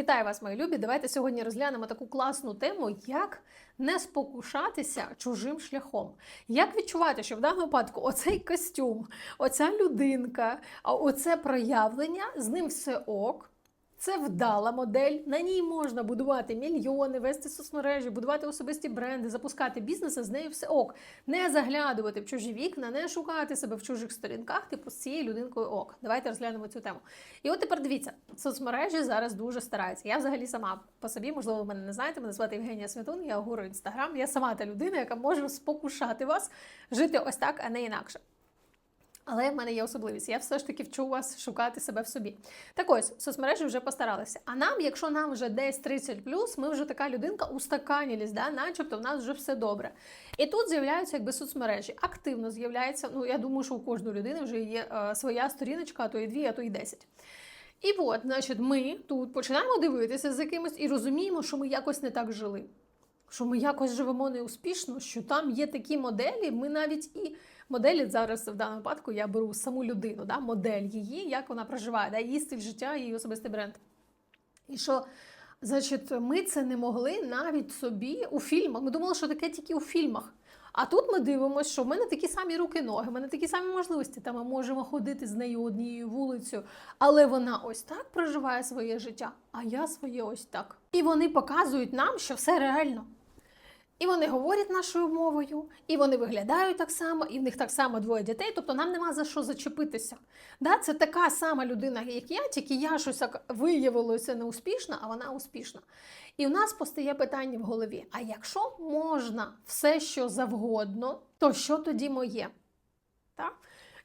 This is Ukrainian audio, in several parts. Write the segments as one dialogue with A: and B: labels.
A: Вітаю вас, мої любі! Давайте сьогодні розглянемо таку класну тему, як не спокушатися чужим шляхом. Як відчувати, що в даному випадку оцей костюм, оця людинка, оце проявлення, з ним все ок. Це вдала модель. На ній можна будувати мільйони, вести соцмережі, будувати особисті бренди, запускати бізнес, а з нею все ок. Не заглядувати в чужі вікна, не шукати себе в чужих сторінках, типу з цією людинкою ок. Давайте розглянемо цю тему. І от тепер дивіться, соцмережі зараз дуже стараються. Я взагалі сама по собі, можливо, ви мене не знаєте. Мене звати Євгенія Святун, я гуру інстаграм. Я сама та людина, яка може спокушати вас жити ось так, а не інакше. Але в мене є особливість. Я все ж таки вчу вас шукати себе в собі. Так ось, соцмережі вже постаралися. А нам, якщо нам вже десь 30 ми вже така людинка устаканілись, да? начебто в нас вже все добре. І тут з'являються якби соцмережі. Активно з'являється. Ну я думаю, що у кожної людини вже є е, своя сторіночка, а то і дві, а то і десять. І от, значить, ми тут починаємо дивитися з якимось і розуміємо, що ми якось не так жили. Що ми якось живемо неуспішно, що там є такі моделі, ми навіть і моделі зараз в даному випадку я беру саму людину, да, модель її, як вона проживає, да, її стиль життя, її особистий бренд. І що, значить, ми це не могли навіть собі у фільмах. Ми думали, що таке тільки у фільмах. А тут ми дивимося, що в мене такі самі руки, ноги, в мене такі самі можливості. Та ми можемо ходити з нею однією вулицею, але вона ось так проживає своє життя, а я своє ось так. І вони показують нам, що все реально. І вони говорять нашою мовою, і вони виглядають так само, і в них так само двоє дітей. Тобто нам нема за що зачепитися. Да, Це така сама людина, як я, тільки я щось виявилося неуспішна, а вона успішна. І у нас постає питання в голові: а якщо можна все, що завгодно, то що тоді моє? Так?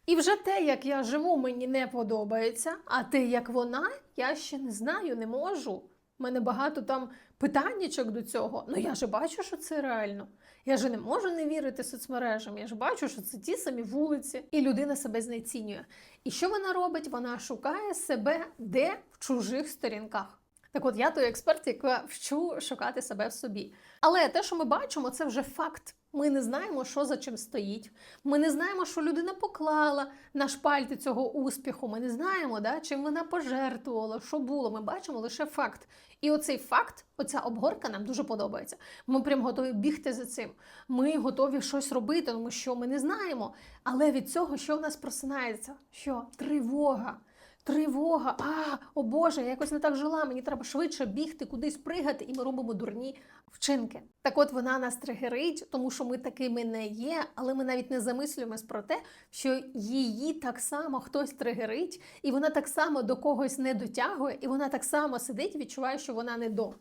A: І вже те, як я живу, мені не подобається, а те, як вона, я ще не знаю, не можу. У мене багато там питаннячок до цього. Ну я ж бачу, що це реально. Я ж не можу не вірити соцмережам. Я ж бачу, що це ті самі вулиці, і людина себе знецінює. І що вона робить? Вона шукає себе де в чужих сторінках. Так от я той експерт, яка вчу шукати себе в собі. Але те, що ми бачимо, це вже факт. Ми не знаємо, що за чим стоїть. Ми не знаємо, що людина поклала на шпальти цього успіху. Ми не знаємо, да, чим вона пожертвувала, що було. Ми бачимо лише факт. І оцей факт, оця обгорка нам дуже подобається. Ми прям готові бігти за цим. Ми готові щось робити, тому що ми не знаємо. Але від цього, що в нас просинається? Що тривога. Тривога, а, о Боже, я якось не так жила, мені треба швидше бігти, кудись пригати, і ми робимо дурні вчинки. Так от вона нас тригерить, тому що ми такими не є, але ми навіть не замислюємось про те, що її так само хтось тригерить, і вона так само до когось не дотягує, і вона так само сидить відчуває, що вона не до.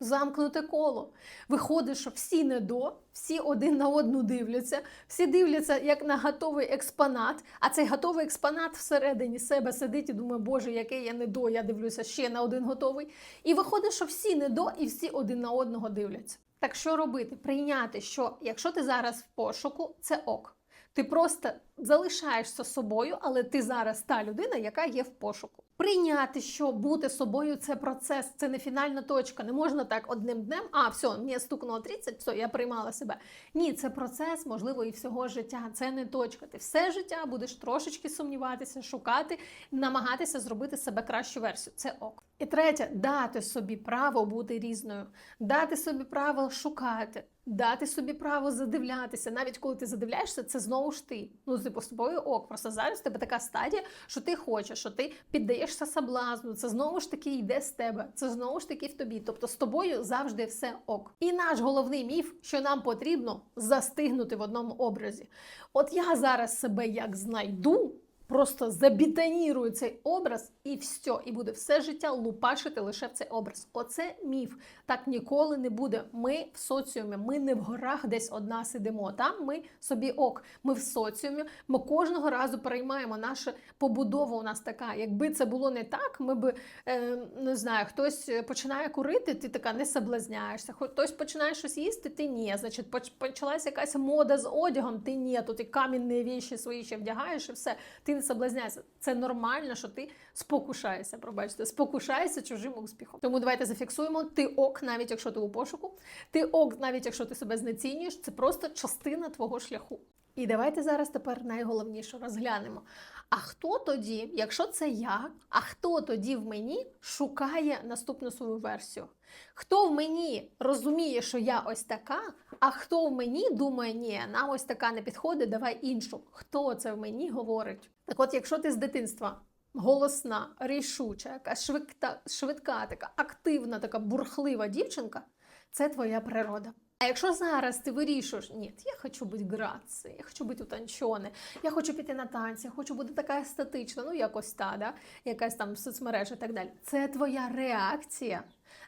A: Замкнуте коло. Виходить, що всі не до, всі один на одну дивляться, всі дивляться як на готовий експонат, а цей готовий експонат всередині себе сидить і думає, Боже, яке я не до, я дивлюся ще на один готовий. І виходить, що всі не до, і всі один на одного дивляться. Так що робити? Прийняти, що якщо ти зараз в пошуку, це ок. Ти просто залишаєшся собою, але ти зараз та людина, яка є в пошуку. Прийняти, що бути собою це процес, це не фінальна точка. Не можна так одним днем, а все, мені стукнуло 30, все, я приймала себе. Ні, це процес, можливо, і всього життя. Це не точка. Ти все життя будеш трошечки сумніватися, шукати, намагатися зробити себе кращу версію. Це ок. І третє, дати собі право бути різною, дати собі право шукати. Дати собі право задивлятися, навіть коли ти задивляєшся, це знову ж ти. Ну, типу, з тобою ок. Просто зараз в тебе така стадія, що ти хочеш, що ти піддаєшся соблазну. Це знову ж таки йде з тебе. Це знову ж таки в тобі. Тобто з тобою завжди все ок. І наш головний міф, що нам потрібно застигнути в одному образі. От я зараз себе як знайду. Просто забітонірую цей образ і все, і буде все життя лупашити лише в цей образ. Оце міф. Так ніколи не буде. Ми в соціумі, ми не в горах десь одна сидимо. Там ми собі ок. Ми в соціумі. Ми кожного разу переймаємо нашу побудова. У нас така. Якби це було не так, ми би е, не знаю, хтось починає курити, ти така не соблазняєшся. Хтось починає щось їсти, ти ні. Значить, почалася якась мода з одягом, ти ні. То ти камінні віші свої ще вдягаєш і все. Ти не соблазняйся. Це нормально, що ти спокушаєшся. Пробачте, спокушаєшся чужим успіхом. Тому давайте зафіксуємо. Ти ок, навіть якщо ти у пошуку, ти ок, навіть якщо ти себе знецінюєш, це просто частина твого шляху. І давайте зараз тепер найголовніше розглянемо. А хто тоді, якщо це я, а хто тоді в мені шукає наступну свою версію? Хто в мені розуміє, що я ось така, а хто в мені думає, ні, нам ось така не підходить, давай іншу. Хто це в мені говорить? Так от, якщо ти з дитинства голосна, рішуча, яка швидка, швидка, така активна, така бурхлива дівчинка, це твоя природа. А якщо зараз ти вирішуєш, ні, я хочу бути грацією, я хочу бути утончене, я хочу піти на танці, я хочу бути така естетична, ну якось та, да? якась там соцмережа і так далі. Це твоя реакція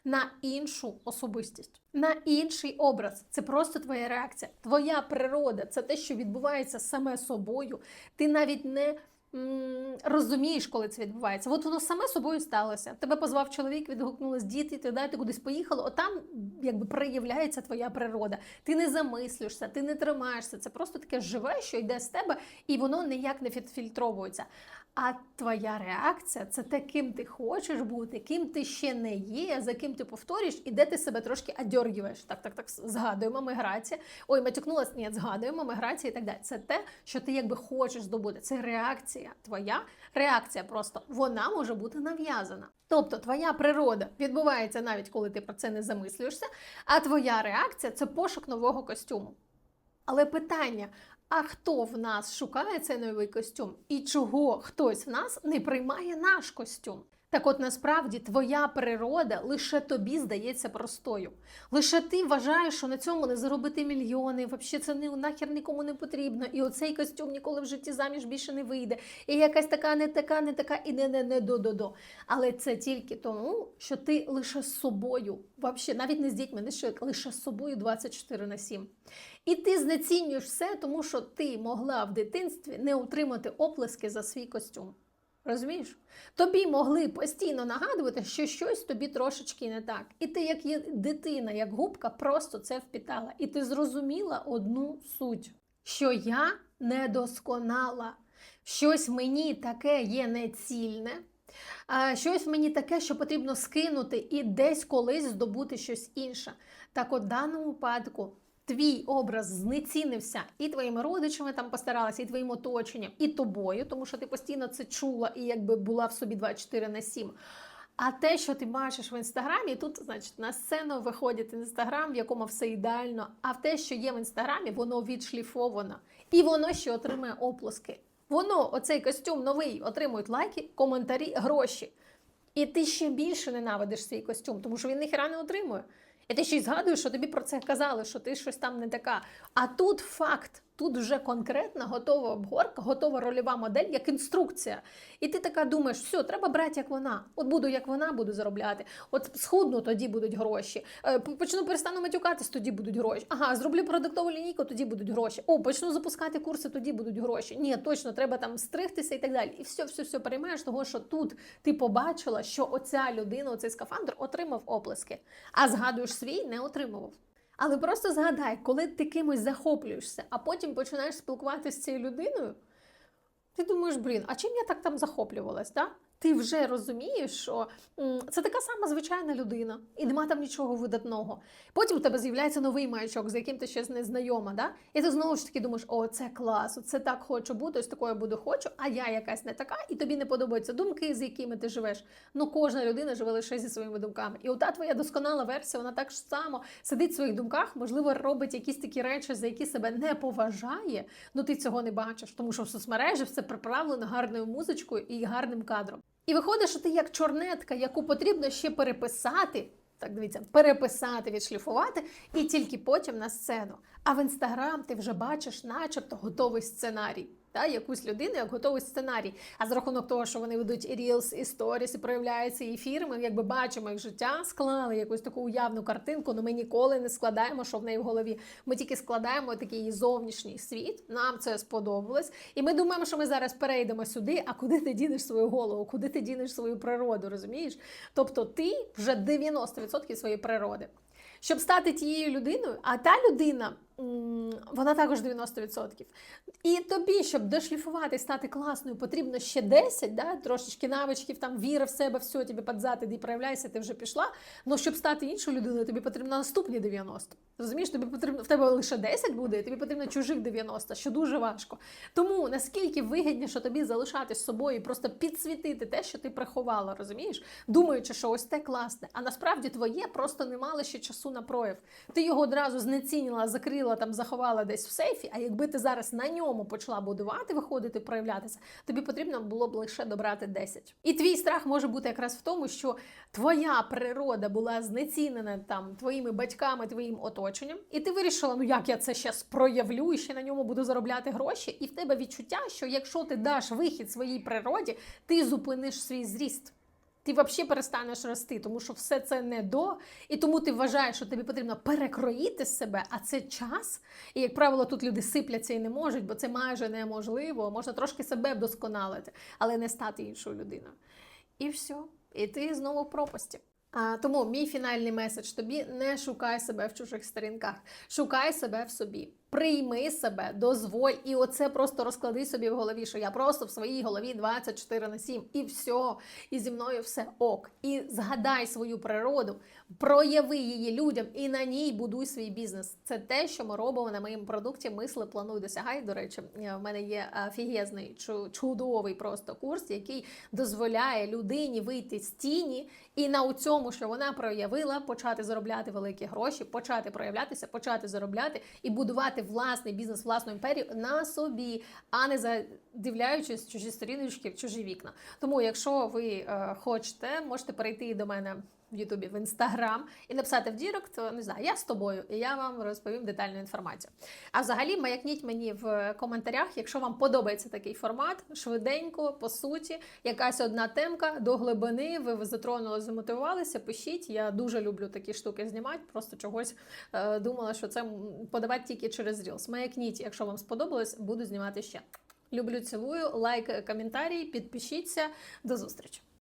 A: на іншу особистість, на інший образ. Це просто твоя реакція. Твоя природа це те, що відбувається саме собою. Ти навіть не розумієш, коли це відбувається. От воно саме собою сталося. Тебе позвав чоловік, відгукнулись діти, ти далі ти кудись поїхало. Отам якби проявляється твоя природа. Ти не замислюєшся, ти не тримаєшся. Це просто таке живе, що йде з тебе, і воно ніяк не відфільтровується. А твоя реакція це те, ким ти хочеш бути, ким ти ще не є, за ким ти повторюєш, і де ти себе трошки одьоргуєш. Так, так, так, згадуємо миграція. Ой, матюкнулась, ні, згадуємо миграція і так далі. Це те, що ти якби хочеш здобути. Це реакція. Твоя реакція просто вона може бути нав'язана. Тобто твоя природа відбувається навіть коли ти про це не замислюєшся, а твоя реакція це пошук нового костюму. Але питання: а хто в нас шукає цей новий костюм? І чого хтось в нас не приймає наш костюм? Так от насправді твоя природа лише тобі здається простою. Лише ти вважаєш, що на цьому не заробити мільйони, взагалі це не нахер нікому не потрібно, і оцей костюм ніколи в житті заміж більше не вийде. І якась така, не така, не така, і не не не до до до. Але це тільки тому, що ти лише з собою, взагалі, навіть не з дітьми, не що лише з собою 24 на 7. І ти знецінюєш все, тому що ти могла в дитинстві не отримати оплески за свій костюм. Розумієш? Тобі могли постійно нагадувати, що щось тобі трошечки не так. І ти, як дитина, як губка, просто це впітала. І ти зрозуміла одну суть: що я недосконала, щось мені таке є нецільне, щось мені таке, що потрібно скинути і десь колись здобути щось інше. Так, от в даному випадку. Твій образ знецінився і твоїми родичами там постаралася, і твоїм оточенням, і тобою, тому що ти постійно це чула і якби була в собі 24 на 7. А те, що ти бачиш в інстаграмі, тут, значить, на сцену виходить інстаграм, в якому все ідеально. А в те, що є в інстаграмі, воно відшліфовано. І воно ще отримує оплески. Воно, оцей костюм новий, отримують лайки, коментарі, гроші. І ти ще більше ненавидиш свій костюм, тому що він ніхера не отримує. І ти ще й згадуєш, що тобі про це казали, що ти щось там не така. А тут факт, тут вже конкретна готова обгорка, готова рольова модель, як інструкція. І ти така думаєш, все, треба брати, як вона. От буду як вона, буду заробляти. От схудну, тоді будуть гроші. Е, Почну перестану матюкатись, тоді будуть гроші. Ага, зроблю продуктову лінійку, тоді будуть гроші. О, почну запускати курси, тоді будуть гроші. Ні, точно, треба там стригтися і так далі. І все, все, все переймаєш того, що тут ти побачила, що оця людина, оцей скафандр отримав оплески, а згадуєш свій не отримував. Але просто згадай, коли ти кимось захоплюєшся, а потім починаєш спілкуватися з цією людиною, ти думаєш, блін, а чим я так там захоплювалась? Да? Ти вже розумієш, що це така сама звичайна людина, і нема там нічого видатного. Потім у тебе з'являється новий маячок, з яким ти ще не знайома. Да? І ти знову ж таки думаєш, о, це клас, це так хочу бути, ось такою буду хочу, а я якась не така, і тобі не подобаються думки, з якими ти живеш. Ну, кожна людина живе лише зі своїми думками. І ота твоя досконала версія, вона так само сидить в своїх думках, можливо, робить якісь такі речі, за які себе не поважає, ну ти цього не бачиш, тому що в соцмережі все приправлено гарною музичкою і гарним кадром. І виходить, що ти як чорнетка, яку потрібно ще переписати. Так, дивіться, переписати, відшліфувати і тільки потім на сцену. А в інстаграм ти вже бачиш, начебто, готовий сценарій. Та, якусь людину як готовий сценарій. А за рахунок того, що вони ведуть і Reels, і Stories, і проявляються і ефір, ми якби бачимо їх життя, склали якусь таку уявну картинку, але ми ніколи не складаємо, що в неї в голові. Ми тільки складаємо такий зовнішній світ. Нам це сподобалось. І ми думаємо, що ми зараз перейдемо сюди. А куди ти дінеш свою голову? Куди ти дінеш свою природу? Розумієш? Тобто ти вже 90% своєї природи. щоб стати тією людиною, а та людина. Вона також 90%. І тобі, щоб дошліфувати, стати класною, потрібно ще 10, да? трошечки навичків, там віра в себе, все, тобі подзати, де проявляйся, ти вже пішла. Ну, щоб стати іншою людиною, тобі потрібно наступні 90. Розумієш, тобі потрібно в тебе лише 10 буде, і тобі потрібно чужих 90, що дуже важко. Тому наскільки вигідніше тобі залишатись собою і просто підсвітити те, що ти приховала, розумієш? Думаючи, що ось те класне, а насправді твоє просто не мало ще часу на прояв. Ти його одразу знецінила, закрила там, заховала десь в сейфі. А якби ти зараз на ньому почала будувати, виходити, проявлятися, тобі потрібно було б лише добрати 10. І твій страх може бути якраз в тому, що твоя природа була знецінена там твоїми батьками, твоїм оточенням, і ти вирішила, ну як я це зараз проявлю і ще на ньому буду заробляти гроші. І в тебе відчуття, що якщо ти даш вихід своїй природі, ти зупиниш свій зріст. Ти взагалі перестанеш рости, тому що все це не до, і тому ти вважаєш, що тобі потрібно перекроїти себе, а це час. І, як правило, тут люди сипляться і не можуть, бо це майже неможливо. Можна трошки себе вдосконалити, але не стати іншою людиною. І все. І ти знову в пропасті. А, тому мій фінальний меседж тобі не шукай себе в чужих сторінках, шукай себе в собі. Прийми себе, дозволь, і оце просто розклади собі в голові, що я просто в своїй голові 24 на 7, і все, і зі мною все ок. І згадай свою природу, прояви її людям і на ній будуй свій бізнес. Це те, що ми робимо на моєму продукті. Мисли плануй досягай. До речі, е, в мене є офігезний чу- чудовий просто курс, який дозволяє людині вийти з тіні і на цьому, що вона проявила, почати заробляти великі гроші, почати проявлятися, почати заробляти і будувати власний бізнес, власну імперію на собі, а не задивляючись чужі сторіночки, в чужі вікна. Тому, якщо ви е, хочете, можете перейти до мене. В Ютубі, в інстаграм і написати в Дірект, не знаю, я з тобою, і я вам розповім детальну інформацію. А взагалі, маякніть мені в коментарях, якщо вам подобається такий формат, швиденько, по суті, якась одна темка до глибини, ви затронули, замотивувалися, пишіть. Я дуже люблю такі штуки знімати, просто чогось е, думала, що це подавати тільки через Reels. Маякніть, якщо вам сподобалось, буду знімати ще. Люблю, цілую, лайк, коментарі, підпишіться. До зустрічі!